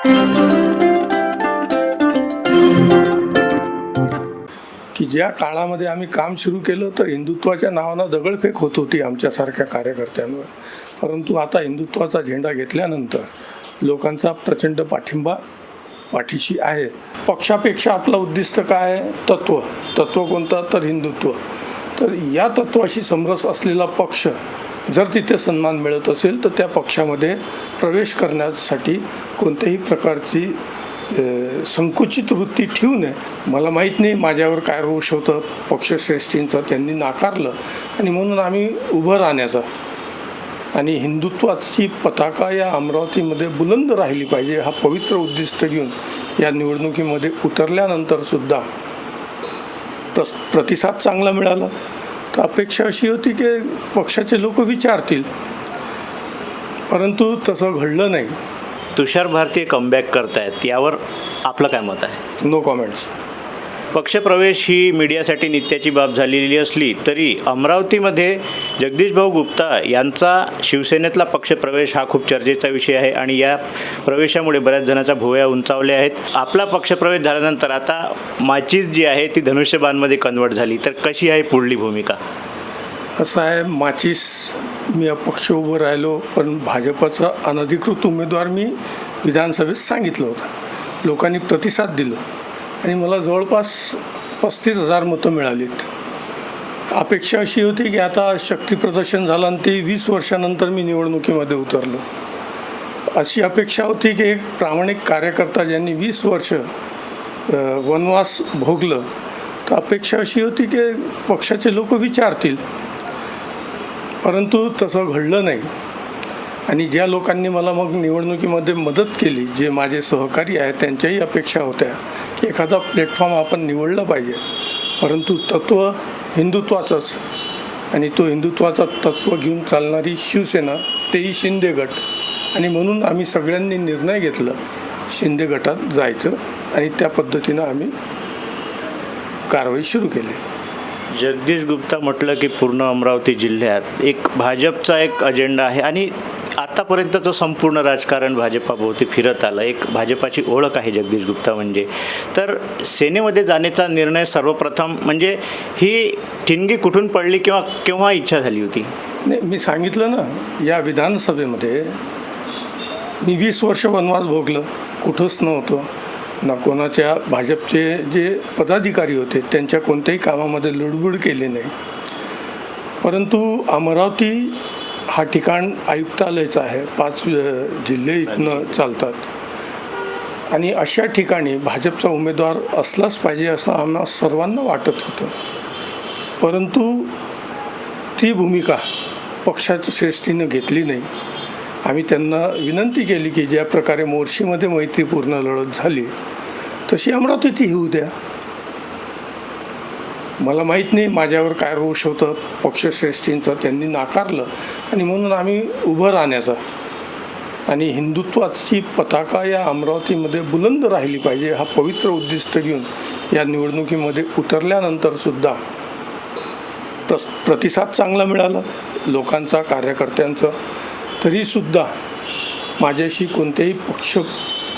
की ज्या काळामध्ये आम्ही काम सुरू केलं तर हिंदुत्वाच्या नावानं दगडफेक होत होती आमच्यासारख्या कार्यकर्त्यांवर. परंतु आता हिंदुत्वाचा झेंडा घेतल्यानंतर लोकांचा प्रचंड पाठिंबा पाठीशी आहे. पक्षापेक्षा आपलं उद्दिष्ट काय? आहे तत्व. तत्व कोणतं? तर हिंदुत्व. तर या तत्वाशी समरस असलेला पक्ष जर तिथे सन्मान मिळत असेल तर त्या पक्षामध्ये प्रवेश करण्यासाठी कोणत्याही प्रकारची संकुचित वृत्ती ठेवू नये. मला माहीत नाही माझ्यावर काय रोष होतं पक्षश्रेष्ठींचं त्यांनी नाकारलं आणि म्हणून आम्ही उभं राहण्याचा. आणि हिंदुत्वाची पताका या अमरावतीमध्ये बुलंद राहिली पाहिजे हा पवित्र उद्दिष्ट घेऊन या निवडणुकीमध्ये उतरल्यानंतर सुद्धा प्रस प्रतिसाद चांगला मिळाला. तर अपेक्षा अशी होती की पक्षाचे लोक विचारतील. परंतु तसं घडलं नाही. तुषार भारतीय कमबॅक करतायत यावर आपलं काय मत आहे? नो कॉमेंट्स पक्षप्रवेश ही मीडियासाठी नित्याची बाब झालेली असली तरी अमरावतीमध्ये जगदीशभाऊ गुप्ता यांचा शिवसेनेतला पक्षप्रवेश हा खूप चर्चेचा विषय आहे आणि या प्रवेशामुळे बऱ्याच जणांच्या भुवया उंचावल्या आहेत. आपला पक्षप्रवेश झाल्यानंतर आता माचीस जी आहे ती धनुष्यबाणमध्ये कन्वर्ट झाली. तर कशी आहे पुढली भूमिका? असं आहे माचीस मी अपक्ष उभं राहिलो पण भाजपचा अनधिकृत उमेदवार मी विधानसभेत सांगितलं होतं. लोकांनी प्रतिसाद दिला. आणि मला जवळपास पस्तीस हजार मतं मिळालीत. अपेक्षा अशी होती की आता शक्तीप्रदर्शन झालं आणि ते वीस वर्षानंतर मी निवडणुकीमध्ये उतरलो. अशी अपेक्षा होती की एक प्रामाणिक कार्यकर्ता ज्यांनी वीस वर्ष वनवास भोगलं तर अपेक्षा अशी होती की पक्षाचे लोक विचारतील. परंतु तसं घडलं नाही. आणि ज्या लोकांनी मला मग निवडणुकीमध्ये मदत केली जे माझे सहकारी आहेत त्यांच्याही अपेक्षा होत्या. एखादा प्लॅटफॉर्म आपण निवडला पाहिजे. परंतु तत्त्व हिंदुत्वाचंच. आणि तो हिंदुत्वाचा तत्त्व घेऊन चालणारी शिवसेना तेही शिंदे गट. आणि म्हणून आम्ही सगळ्यांनी निर्णय घेतला शिंदे गटात जायचं. आणि त्या पद्धतीनं आम्ही कारवाई सुरू केली. जगदीश गुप्ता म्हटलं की पूर्ण अमरावती जिल्ह्यात एक भाजपचा एक अजेंडा आहे. आणि आत्तापर्यंतचं संपूर्ण राजकारण भाजपाभोवती फिरत आलं एक भाजपाची ओळख आहे जगदीश गुप्ता म्हणजे. तर सेनेमध्ये जाण्याचा निर्णय सर्वप्रथम म्हणजे ही ठिणगी कुठून पडली किंवा केव्हा इच्छा झाली होती? नाही मी सांगितलं ना या विधानसभेमध्ये मी वीस वर्ष वनवास भोगलं. कुठंच नव्हतं. ना कोणाच्या भाजपचे जे पदाधिकारी होते त्यांच्या कोणत्याही कामामध्ये लुडबुड केली नाही. परंतु अमरावती हा ठिकाण आयुक्तालयचं आहे. पाच जिल्हे इथनं चालतात. आणि अशा ठिकाणी भाजपचा उमेदवार असलाच पाहिजे असं आम्हाला सर्वांना वाटत होतं. परंतु ती भूमिका पक्षाच्या श्रेष्ठीनं घेतली नाही. आम्ही त्यांना विनंती केली की ज्या प्रकारे मोर्शीमध्ये मैत्रीपूर्ण लढत झाली तशी अमरावतीतही होऊ द्या मला माहीत नाही माझ्यावर काय रोष होतं पक्षश्रेष्ठींचं त्यांनी नाकारलं. आणि म्हणून आम्ही उभं राहण्याचा. आणि हिंदुत्वाची पताका या अमरावतीमध्ये बुलंद राहिली पाहिजे हा पवित्र उद्दिष्ट घेऊन या निवडणुकीमध्ये उतरल्यानंतरसुद्धा प्रस प्रतिसाद चांगला मिळाला लोकांचा कार्यकर्त्यांचा. तरीसुद्धा माझ्याशी कोणत्याही पक्ष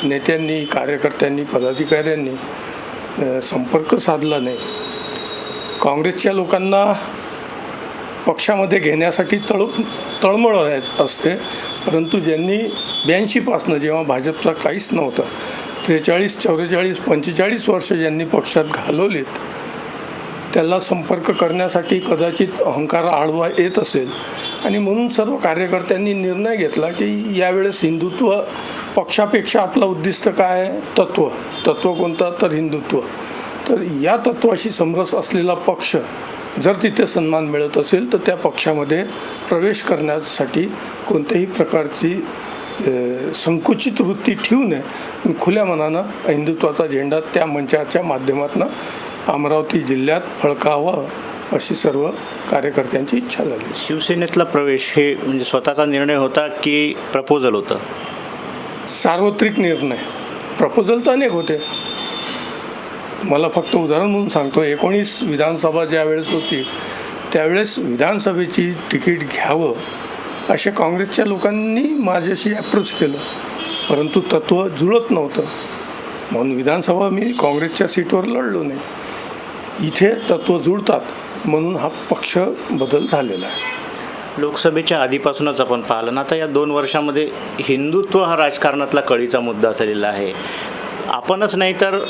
नेत्यांनी कार्यकर्त्यांनी पदाधिकाऱ्यांनी संपर्क साधला नाही. काँग्रेसच्या लोकांना पक्षामध्ये घेण्यासाठी तळ तळमळ असते. परंतु ज्यांनी ब्याऐंशीपासनं जेव्हा भाजपचा काहीच नव्हतं त्रेचाळीस चौवेचाळीस पंचेचाळीस वर्ष ज्यांनी पक्षात घालवलीत त्याला संपर्क करण्यासाठी कदाचित अहंकार आळवा येत असेल. आणि म्हणून सर्व कार्यकर्त्यांनी निर्णय घेतला की यावेळेस हिंदुत्व पक्षापेक्षा आपलं उद्दिष्ट काय? आहे तत्व. तत्व कोणतं? तर हिंदुत्व. तर या तत्वाशी समरस असलेला पक्ष जर तिथे सन्मान मिळत असेल तर त्या पक्षामध्ये प्रवेश करण्यासाठी कोणत्याही प्रकारची संकुचित वृत्ती ठेवू नये. खुल्या मनानं हिंदुत्वाचा झेंडा त्या मंचाच्या माध्यमातून अमरावती जिल्ह्यात फळकावं अशी सर्व कार्यकर्त्यांची इच्छा झाली. शिवसेनेतला प्रवेश हे म्हणजे स्वतःचा निर्णय होता की प्रपोजल होतं? सार्वत्रिक निर्णय. प्रपोजल तर अनेक होते. मला फक्त उदाहरण म्हणून सांगतो. एकोणीस विधानसभा ज्यावेळेस होती त्यावेळेस विधानसभेची तिकीट घ्यावं असे काँग्रेसच्या लोकांनी माझ्याशी अप्रोच केलं. परंतु तत्त्व जुळत नव्हतं. म्हणून विधानसभा मी काँग्रेसच्या सीटवर लढलो नाही. इथे तत्त्व जुळतात म्हणून हा पक्ष बदल झालेला आहे. लोकसभेच्या आधीपासूनच आपण पाहिलं ना आता या दोन वर्षामध्ये हिंदुत्व हा राजकारणातला कळीचा मुद्दा झालेला आहे. आपणच नाही तर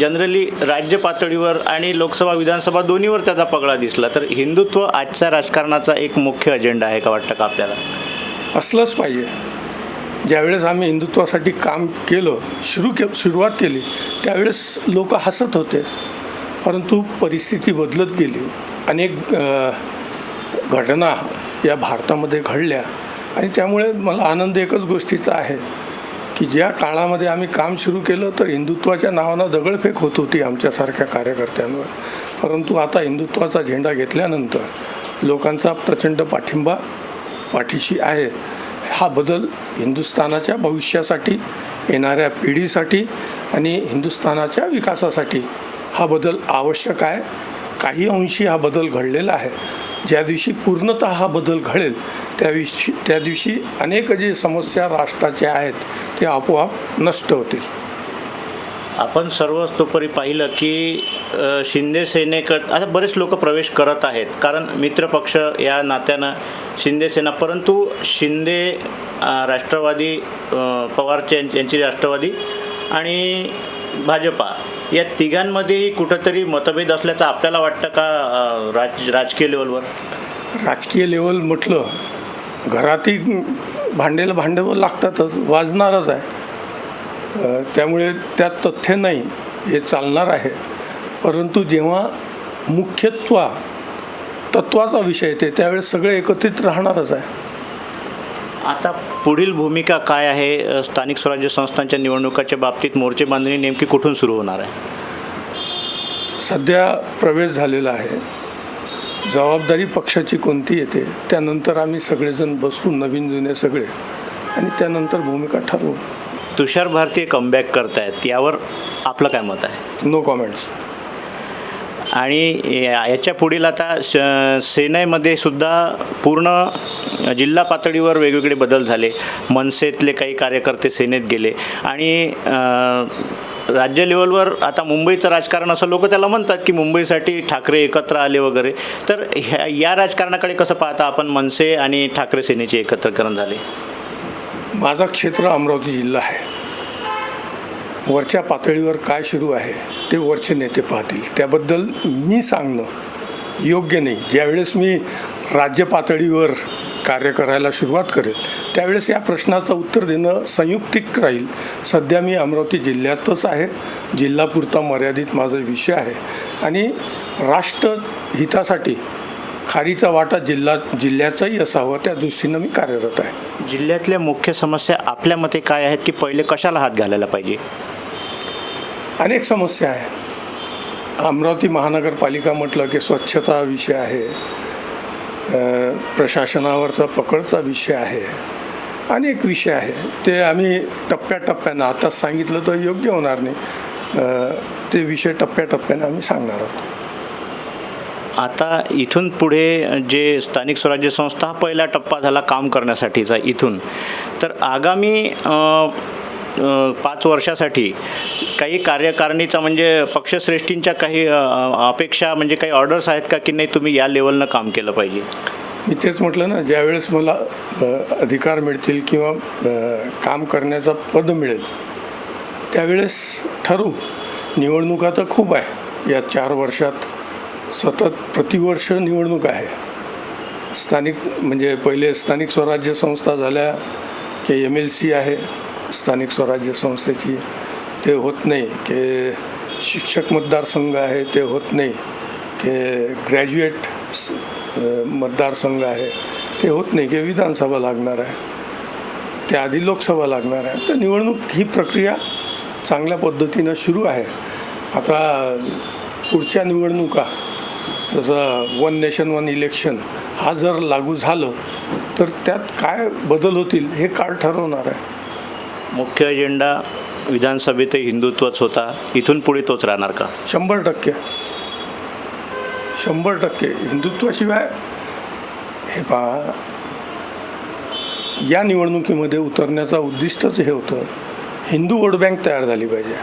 जनरली राज्य पातळीवर आणि लोकसभा विधानसभा दोन्हीवर त्याचा पगडा दिसला. तर हिंदुत्व आजच्या राजकारणाचा एक मुख्य अजेंडा आहे का वाटतं का आपल्याला? असलंच पाहिजे. ज्यावेळेस आम्ही हिंदुत्वासाठी काम केलं सुरू के सुरुवात केली त्यावेळेस लोक हसत होते. परंतु परिस्थिती बदलत गेली. अनेक घटना या भारतामध्ये घडल्या. आणि त्यामुळे मला आनंद एकच गोष्टीचा आहे की ज्या काळामध्ये आम्ही काम सुरू केलं तर हिंदुत्वाच्या नावानं दगडफेक होत होती आमच्यासारख्या कार्यकर्त्यांवर. परंतु आता हिंदुत्वाचा झेंडा घेतल्यानंतर लोकांचा प्रचंड पाठिंबा पाठीशी आहे. हा बदल हिंदुस्थानाच्या भविष्यासाठी येणाऱ्या पिढीसाठी आणि हिंदुस्थानाच्या विकासासाठी हा बदल आवश्यक आहे. काही अंशी हा बदल घडलेला आहे. ज्या दिवशी पूर्णतः हा बदल घडेल त्या दिवशी त्या दिवशी अनेक जे समस्या राष्ट्राच्या आहेत ते आपोआप नष्ट होतील. आपण सर्वतोपरी पाहिलं की शिंदे सेनेकड आता बरेच लोक प्रवेश करत आहेत कारण मित्रपक्ष या नात्यानं शिंदेसेना परंतु शिंदे राष्ट्रवादी अ, पवारचे यांची राष्ट्रवादी आणि भाजपा या तिघांमध्येही कुठंतरी मतभेद असल्याचं आपल्याला वाटतं का राज राजकीय लेवलवर? राजकीय लेवल म्हटलं घरातही भांडेला भांडवल लागतातच वाजणारच आहे. त्यामुळे त्यात तथ्य नाही हे चालणार आहे. परंतु जेव्हा मुख्यत्वा तत्वाचा विषय येते त्यावेळेस सगळे एकत्रित राहणारच आहे. आता पुढील भूमिका काय आहे? स्थानिक स्वराज्य संस्थांच्या निवडणुकाच्या बाबतीत मोर्चे बांधणी नेमकी कुठून सुरू होणार आहे? सध्या प्रवेश झालेला आहे. जबाबदारी पक्षाची कोणती येते त्यानंतर आम्ही सगळेजण बसू नवीन जुने सगळे आणि त्यानंतर भूमिका ठरवू. तुषार भारतीय कमबॅक करतायत यावर आपलं काय मत आहे? नो कॉमेंट्स आणि याच्या पुढील आता श सेनेमध्ये सुद्धा पूर्ण जिल्हा पातळीवर वेगवेगळे बदल झाले. मनसेतले काही कार्यकर्ते सेनेत गेले. आणि राज्य लेवलवर आता मुंबईचं राजकारण असं लोक त्याला म्हणतात की मुंबईसाठी ठाकरे एकत्र आले वगैरे. तर ह्या या राजकारणाकडे कसं पाहता आपण मनसे आणि ठाकरे सेनेचे एकत्रकरण झाले? माझा क्षेत्र अमरावती जिल्हा आहे. वरच्या पातळीवर काय सुरू आहे ते वरचे नेते पाहतील. त्याबद्दल मी सांगणं योग्य नाही. ज्यावेळेस मी राज्य पातळीवर कार्य करायला सुरुवात करेल. त्यावेळेस या प्रश्नाचं उत्तर देणं संयुक्तिक राहील. सध्या मी अमरावती जिल्ह्यातच आहे. जिल्हापुरता मर्यादित माझा विषय आहे. आणि राष्ट्रहितासाठी खारीचा वाटा जिल्हा जिल्ह्याचाही असावा त्या दृष्टीनं मी कार्यरत आहे. जिल्ह्यातल्या मुख्य समस्या आपल्या मते काय आहेत की पहिले कशाला हात घालायला पाहिजे? अनेक समस्या आहे. अमरावती महानगरपालिका म्हटलं की स्वच्छता विषय आहे. प्रशासनावरचा पकडचा विषय आहे. अनेक विषय आहे. ते आम्ही टप्प्याटप्प्यानं आता सांगितलं तर योग्य होणार नाही. ते विषय टप्प्याटप्प्यानं आम्ही सांगणार आहोत. आता इथून पुढे जे स्थानिक स्वराज्य संस्था हा पहिला टप्पा झाला काम करण्यासाठीचा इथून. तर आगामी पाच वर्षासाठी काही कार्यकारणीचा म्हणजे पक्षश्रेष्ठींच्या काही अपेक्षा म्हणजे काही ऑर्डर्स आहेत का की नाही तुम्ही या लेवलनं काम केलं पाहिजे? मी तेच म्हटलं ना ज्यावेळेस मला अधिकार मिळतील किंवा काम करण्याचा पद मिळेल त्यावेळेस ठरू. निवडणुका तर खूप आहे. या चार वर्षात सतत प्रतिवर्ष निवडणूक आहे. स्थानिक म्हणजे पहिले स्थानिक स्वराज्य संस्था झाल्या की एम एल सी आहे स्थानिक स्वराज्य संस्थेची. ते होत नाही की शिक्षक मतदारसंघ आहे ते होत नाही की ग्रॅज्युएट स- मतदारसंघ आहे ते होत नाही की विधानसभा लागणार आहे त्याआधी लोकसभा लागणार आहे. तर निवडणूक ही प्रक्रिया चांगल्या पद्धतीनं सुरू आहे. आता पुढच्या निवडणुका जसं वन नेशन वन इलेक्शन हा जर लागू झालं तर त्यात काय बदल होतील हे काळ ठरवणार आहे. मुख्य अजेंडा विधानसभेतही हिंदुत्वच होता. इथून पुढे तोच राहणार का? शंभर टक्के. शंभर टक्के. हिंदुत्वाशिवाय हे पहा या निवडणुकीमध्ये उतरण्याचा उद्दिष्टच हे होतं. हिंदू वोट बँक तयार झाली पाहिजे.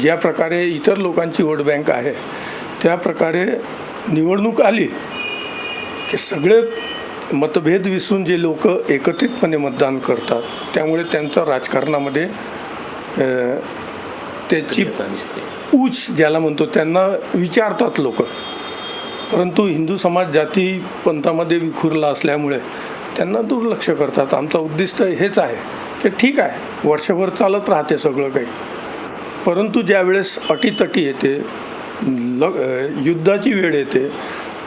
ज्या प्रकारे इतर लोकांची वोट बँक आहे त्या प्रकारे निवडणूक आली की सगळे मतभेद विसरून जे लोक एकत्रितपणे मतदान करतात त्यामुळे त्यांचं राजकारणामध्ये त्याची ऊच ज्याला म्हणतो त्यांना विचारतात लोक. परंतु हिंदू समाज जाती पंथामध्ये विखुरला असल्यामुळे त्यांना दुर्लक्ष करतात. आमचं उद्दिष्ट हेच आहे की ठीक आहे वर्षभर चालत राहते सगळं काही. परंतु ज्यावेळेस अटीतटी येते ल युद्धाची वेळ येते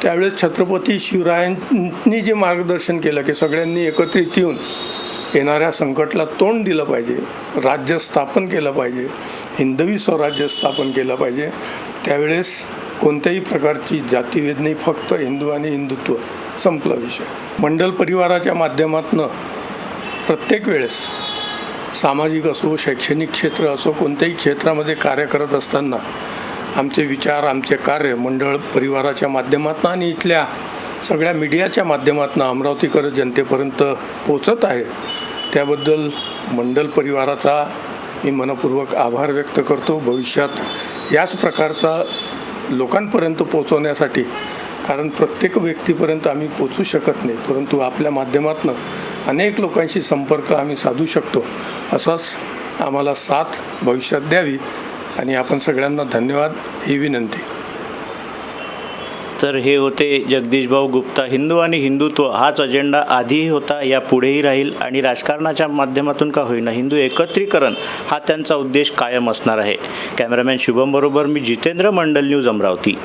त्यावेळेस छत्रपती शिवरायांनी जे मार्गदर्शन केलं की सगळ्यांनी एकत्रित येऊन येणाऱ्या संकटला तोंड दिलं पाहिजे राज्य स्थापन केलं पाहिजे हिंदवी स्वराज्य स्थापन केलं पाहिजे त्यावेळेस कोणत्याही प्रकारची जातीभेद नाही फक्त हिंदू आणि हिंदुत्व संपला विषय. मंडल परिवाराच्या माध्यमातून प्रत्येक वेळेस सामाजिक असो शैक्षणिक क्षेत्र असो कोणत्याही क्षेत्रामध्ये कार्य करत असताना आमचे विचार आमचे कार्य मंडळ परिवाराच्या माध्यमातून आणि इथल्या सगळ्या मीडियाच्या माध्यमातून अमरावतीकर जनतेपर्यंत पोचत आहे. त्याबद्दल मंडल परिवाराचा मी मनपूर्वक आभार व्यक्त करतो. भविष्यात याच प्रकारचा लोकांपर्यंत पोचवण्यासाठी कारण प्रत्येक व्यक्तीपर्यंत आम्ही पोचू शकत नाही परंतु आपल्या माध्यमातून अनेक लोकांशी संपर्क आम्ही साधू शकतो. असाच आम्हाला साथ भविष्यात द्यावी आणि आपण सगळ्यांना धन्यवाद. ही विनंती. तर हे होते जगदीशभाऊ गुप्ता. हिंदू आणि हिंदुत्व हाच अजेंडा आधीही होता या पुढेही राहील आणि राजकारणाच्या माध्यमातून का होईना हिंदू एकत्रीकरण हा त्यांचा उद्देश कायम असणार आहे. कॅमेरामॅन शुभम बरोबर मी जितेंद्र मंडल न्यूज अमरावती.